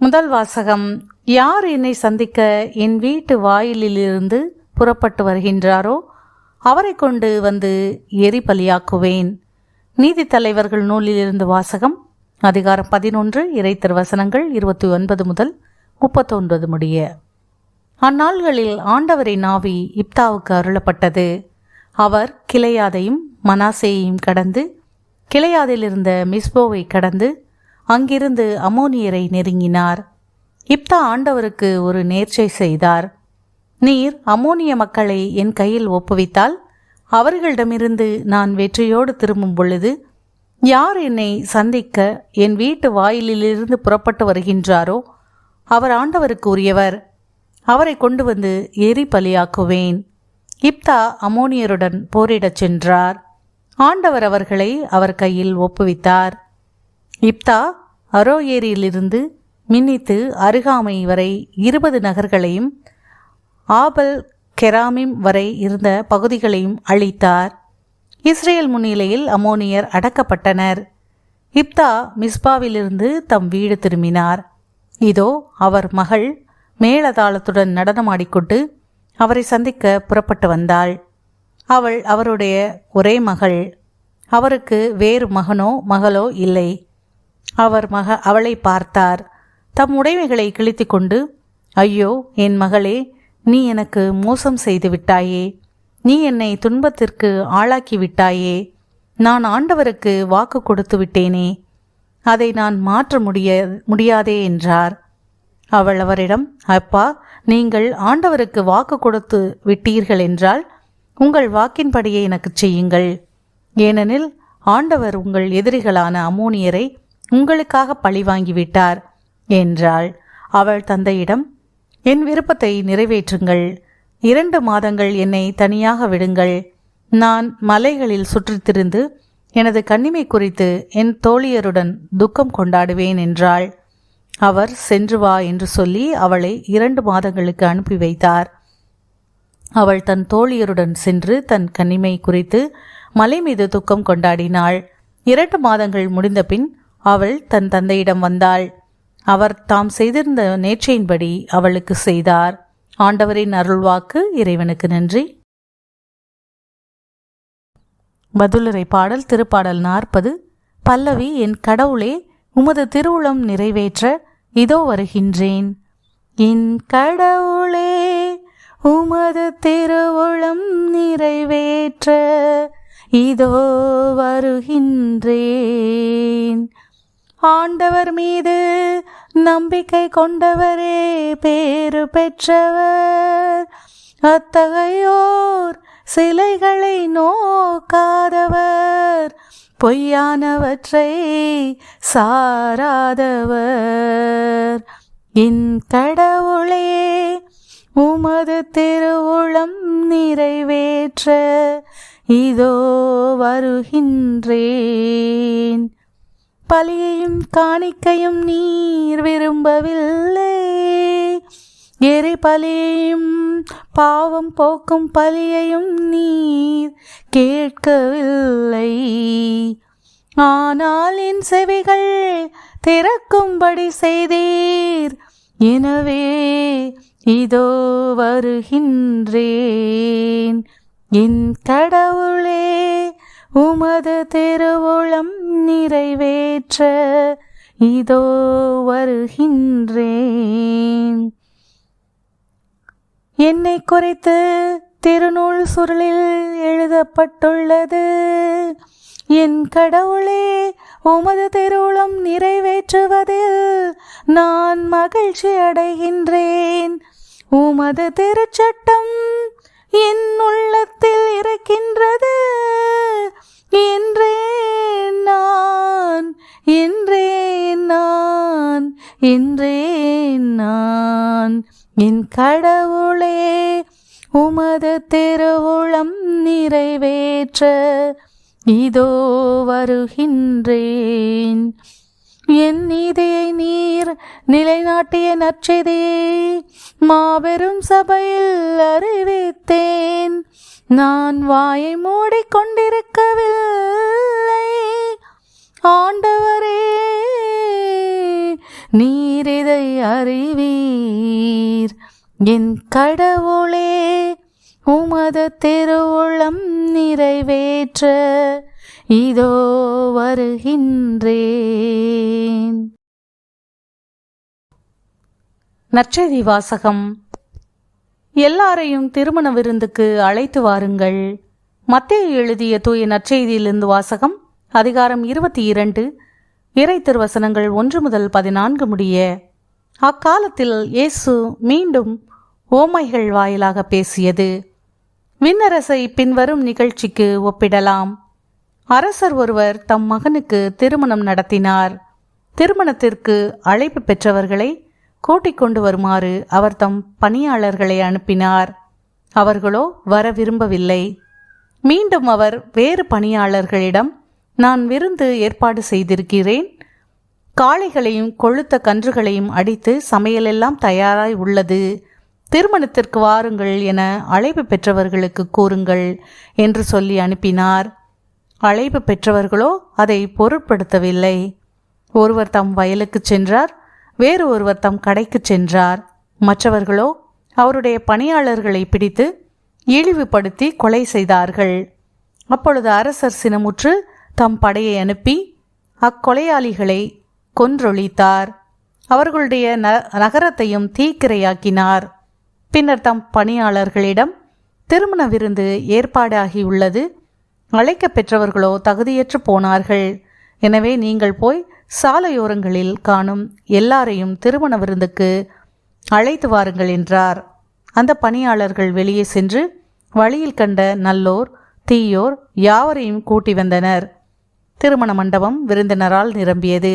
முதல் வாசகம் யார் என்னை சந்திக்க என் வீட்டு வாயிலிலிருந்து புறப்பட்டு வருகின்றாரோ அவரை கொண்டு வந்து எரிபலியாக்குவேன். நீதி தலைவர்கள் நூலிலிருந்து வாசகம் அதிகாரம் பதினொன்று இறைத்தர் வசனங்கள் இருபத்தி ஒன்பது முதல் முப்பத்தொன்பது முடிய. அந்நாள்களில் ஆண்டவரை நாவி இப்தாவுக்கு அருளப்பட்டது. அவர் கிளையாதையும் மனாசேயையும் கடந்து கிளையாதிலிருந்த மிஸ்போவை கடந்து அங்கிருந்து அமோனியரை நெருங்கினார். இப்தா ஆண்டவருக்கு ஒரு நேர்ச்சை செய்தார். நீர் அமோனிய மக்களை என் கையில் ஒப்புவித்தால் அவர்களிடமிருந்து நான் வெற்றியோடு திரும்பும் பொழுது யார் என்னை சந்திக்க என் வீட்டு வாயிலிலிருந்து புறப்பட்டு வருகின்றாரோ அவர் ஆண்டவருக்கு உரியவர். அவரை கொண்டு வந்து எரி பலியாக்குவேன். இப்தா அமோனியருடன் போரிடச் சென்றார். ஆண்டவர் அவர்களை அவர் கையில் ஒப்புவித்தார். இப்தா அரோ ஏரியிலிருந்து மின்னித்து அருகாமை வரை இருபது நகர்களையும் ஆபல் கெராமிம் வரை இருந்த பகுதிகளையும் அழித்தார். இஸ்ரேல் முன்னிலையில் அமோனியர் அடக்கப்பட்டனர். இப்தா மிஸ்பாவிலிருந்து தம் வீடு திரும்பினார். இதோ அவர் மகள் மேளதாளத்துடன் நடனமாடிக்கொண்டு அவரை சந்திக்க புறப்பட்டு வந்தாள். அவள் அவருடைய ஒரே மகள். அவருக்கு வேறு மகனோ மகளோ இல்லை. அவர் மக அவளை பார்த்தார். தம் உடைமைகளை கிழித்து கொண்டு ஐயோ என் மகளே நீ எனக்கு மோசம் செய்து விட்டாயே. நீ என்னை துன்பத்திற்கு ஆளாக்கி விட்டாயே. நான் ஆண்டவருக்கு வாக்கு கொடுத்து விட்டேனே. அதை நான் மாற்ற முடிய முடியாதே என்றார். அவள் அவரிடம் அப்பா நீங்கள் ஆண்டவருக்கு வாக்கு கொடுத்து விட்டீர்கள் என்றால் உங்கள் வாக்கின்படியே எனக்கு செய்யுங்கள். ஏனெனில் ஆண்டவர் உங்கள் எதிரிகளான அமோனியரை உங்களுக்காக பழி வாங்கிவிட்டார் என்றாள். அவள் தந்தையிடம் என் விருப்பத்தை நிறைவேற்றுங்கள். இரண்டு மாதங்கள் என்னை தனியாக விடுங்கள். நான் மலைகளில் சுற்றித்திருந்து எனது கன்னிமை குறித்து என் தோழியருடன் துக்கம் கொண்டாடுவேன் என்றாள். அவர் சென்று வா என்று சொல்லி அவளை இரண்டு மாதங்களுக்கு அனுப்பி வைத்தார். அவள் தன் தோழியருடன் சென்று தன் கன்னிமை குறித்து மலை மீது துக்கம் கொண்டாடினாள். இரண்டு மாதங்கள் முடிந்த பின் அவள் தன் தந்தையிடம் வந்தாள். அவர் தாம் செய்திருந்த நேற்றையின்படி அவளுக்கு செய்தார். ஆண்டவரின் அருள்வாக்கு இறைவனுக்கு நன்றி. பதிலுரை பாடல் திருப்பாடல் நாற்பது. பல்லவி என் கடவுளே உமது திருவுளம் நிறைவேற்ற இதோ வருகின்றேன். என் கடவுளே உமது திருவுளம் நிறைவேற்ற இதோ வருகின்றேன். ஆண்டவர் மீது நம்பிக்கை கொண்டவரே பேறு பெற்றவர். அத்தகையோர் சிலைகளை நோக்காதவர். பொய்யானவற்றை சாராதவர். என் கடவுளே உமது திருவுளம் நிறைவேற்ற இதோ வருகின்றேன். பலியையும் காணிக்கையும் நீர் விரும்பவில்லை. எரி பலியையும் பாவம் போக்கும் பலியையும் நீர் கேட்கவில்லை. ஆனால் என் செவிகள் திறக்கும்படி செய்தீர். எனவே இதோ வருகின்றேன். என் கடவுளே உமது திருவுளம் நிறைவேற்ற இதோ வருகின்றேன். என்னை குறித்து திருநூல் சுருளில் எழுதப்பட்டுள்ளது. என் கடவுளே உமது திருவுளம் நிறைவேற்றுவதில் நான் மகிழ்ச்சி அடைகின்றேன். உமது திருச்சட்டம் என் உள்ளத்தில் இருக்கின்றது. என்றே நான் என்றே நான் என்றே நான். என் கடவுளே உமது திருவுளம் நிறைவேற்ற இதோ வருகின்றேன். என் நீதியை நீர் நிலைநாட்டிய நற்செய்தியை மாபெரும் சபையில் அறிவித்தேன். நான் வாயை மூடிக்கொண்டிருக்கவில்லை ஆண்டவரே நீர் இதை அறிவீர். என் கடவுளே உமது திருவுளம் நிறைவேற்ற இதோ வருகின்றேன். நற்செய்தி வாசகம். எல்லாரையும் திருமண விருந்துக்கு அழைத்து வாருங்கள். மத்திய எழுதிய தூய நற்செய்தியிலிருந்து வாசகம் அதிகாரம் இருபத்தி இரண்டு இறை திருவசனங்கள் ஒன்று முதல் பதினான்கு முடிய. அக்காலத்தில் இயேசு மீண்டும் ஓமைகள் வாயிலாக பேசியது. விண்ணரசை பின்வரும் நிகழ்ச்சிக்கு ஒப்பிடலாம். அரசர் ஒருவர் தம் மகனுக்கு திருமணம் நடத்தினார். திருமணத்திற்கு அழைப்பு பெற்றவர்களை கூட்டிக் கொண்டு வருமாறு அவர் தம் பணியாளர்களை அனுப்பினார். அவர்களோ வர விரும்பவில்லை. மீண்டும் அவர் வேறு பணியாளர்களிடம் நான் விருந்து ஏற்பாடு செய்திருக்கிறேன். காளைகளையும் கொழுத்த கன்றுகளையும் அடித்து சமையலெல்லாம் தயாராய் உள்ளது. திருமணத்திற்கு வாருங்கள் என அழைப்பு பெற்றவர்களுக்கு கூறுங்கள் என்று சொல்லி அனுப்பினார். அழைப்பு பெற்றவர்களோ அதை பொருட்படுத்தவில்லை. ஒருவர் தம் வயலுக்கு சென்றார் வேறு ஒருவர் தம் கடைக்கு சென்றார். மற்றவர்களோ அவருடைய பணியாளர்களை பிடித்து இழிவுபடுத்தி கொலை செய்தார்கள். அப்பொழுது அரசர் சினமுற்று தம் படையை அனுப்பி அக்கொலையாளிகளை கொன்றொழித்தார். அவர்களுடைய ந நகரத்தையும் தீக்கிரையாக்கினார். பின்னர் தம் பணியாளர்களிடம் திருமண விருந்து ஏற்பாடாகியுள்ளது. அழைக்க பெற்றவர்களோ தகுதியற்று போனார்கள். எனவே நீங்கள் போய் சாலையோரங்களில் காணும் எல்லாரையும் திருமண விருந்துக்கு அழைத்து வாருங்கள் என்றார். அந்த பணியாளர்கள் வெளியே சென்று வழியில் கண்ட நல்லோர் தீயோர் யாவரையும் கூட்டி வந்தனர். திருமண மண்டபம் விருந்தினரால் நிரம்பியது.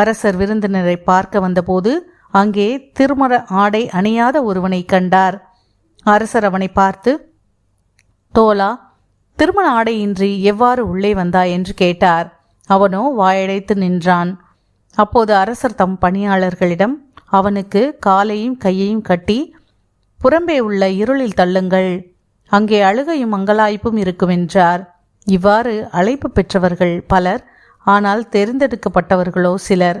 அரசர் விருந்தினரை பார்க்க வந்தபோது அங்கே திருமண ஆடை அணியாத ஒருவனை கண்டார். அரசர் அவனை பார்த்து தோலா திருமண ஆடையின்றி எவ்வாறு உள்ளே வந்தாய்? என்று கேட்டார். அவனோ வாயடைத்து நின்றான். அப்போது அரசர் தம் பணியாளர்களிடம் அவனுக்கு காலையும் கையையும் கட்டி புறம்பே உள்ள இருளில் தள்ளுங்கள். அங்கே அழுகையும் மங்களாய்ப்பும் இருக்கும் என்றார். இவ்வாறு அழைப்பு பெற்றவர்கள் பலர் ஆனால் தேர்ந்தெடுக்கப்பட்டவர்களோ சிலர்.